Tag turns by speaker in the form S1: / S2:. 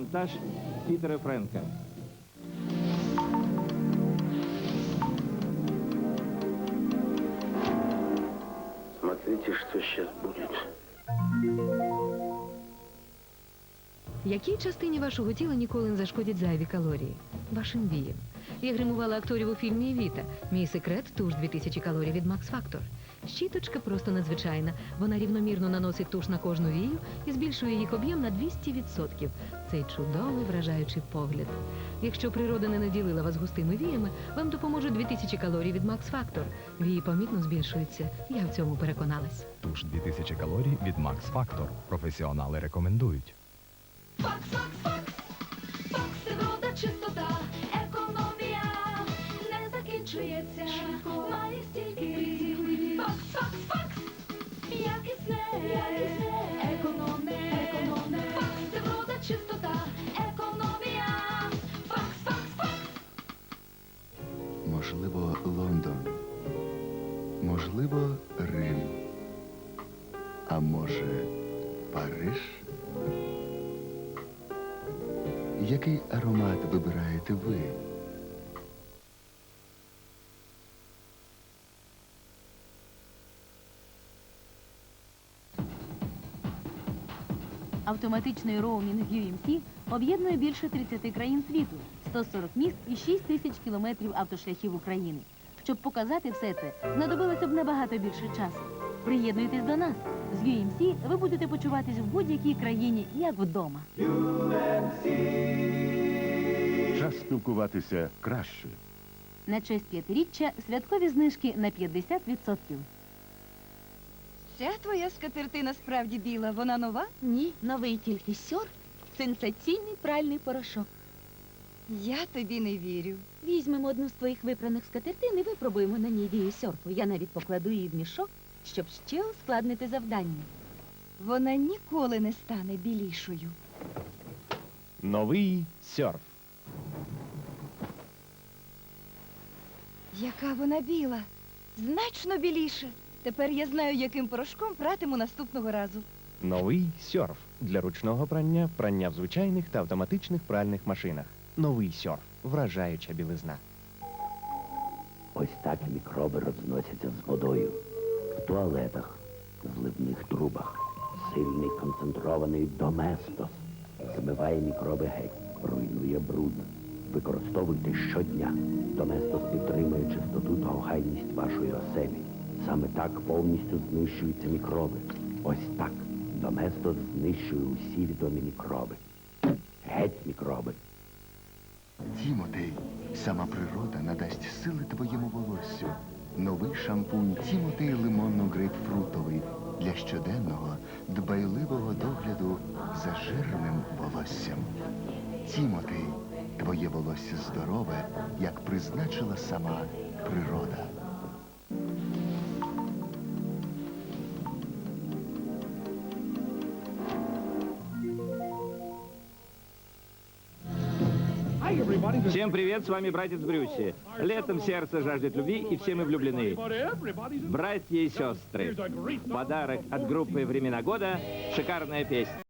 S1: монтаж Питера Фрэнка.
S2: Смотрите, что сейчас будет.
S3: Якій частині вашого тіла ніколи не зашкодять зайві калорії? Вашим віям. Я гримувала акторів у фільмі Евіта. Мій секрет туш 2000 калорій від Max Factor. Щіточка просто надзвичайна. Вона рівномірно наносить туш на кожну вію і збільшує їх об'єм на 200%. Цей чудовий вражаючий погляд. Якщо природа не наділила вас густими віями, вам допоможуть 2000 калорій від Max Factor. Вії помітно збільшуються. Я в цьому переконалась.
S4: Туш 2000 калорій від Max Factor. Професіонали рекомендують.
S5: Факс, факс, факс,
S6: Можливо, Рим. А може, Париж? Який аромат вибираєте ви?
S7: Автоматичний роумінг UMC об'єднує більше 30 країн світу, 140 міст і 6 тисяч кілометрів автошляхів України. Щоб показати все це, знадобилося б набагато більше часу. Приєднуйтесь до нас. З UMC ви будете почуватись в будь-якій країні, як вдома.
S8: Час спілкуватися краще.
S7: На честь п'ятиріччя святкові знижки на 50%.
S9: Ця твоя скатертина справді біла, вона нова?
S7: Ні, новий тільки сьор, сенсаційний пральний порошок.
S9: Я тобі не вірю.
S7: Візьмемо одну з твоїх випраних скатертин і випробуємо на ній дію сьорфу. Я навіть покладу її в мішок, щоб ще ускладнити завдання.
S9: Вона ніколи не стане білішою.
S1: Новий серф.
S9: Яка вона біла, значно біліша. Тепер я знаю, яким порошком пратиму наступного разу.
S10: Новий сьорф для ручного прання, прання в звичайних та автоматичних пральних машинах. Новий сьорф. Вражаюча білизна.
S2: Ось так мікроби розносяться з водою. В туалетах, зливних трубах. Сильний концентрований доместос змиває мікроби геть, руйнує бруд. Використовуйте щодня. Доместос підтримує чистоту та охайність вашої оселі. Саме так повністю знищуються мікроби. Ось так. Доместос знищує усі відомі мікроби. Геть мікроби.
S6: Тімотей, сама природа надасть сили твоєму волоссю. Новий шампунь Тімотей лимонно-грейпфрутовий для щоденного дбайливого догляду за жирним волоссям. Тімотей, твоє волосся здорове, як призначила сама природа.
S1: Всем привет, с вами братец Брюси. Летом сердце жаждет любви, и все мы влюблены. Братья и сестры. Подарок от группы «Времена года» — шикарная песня.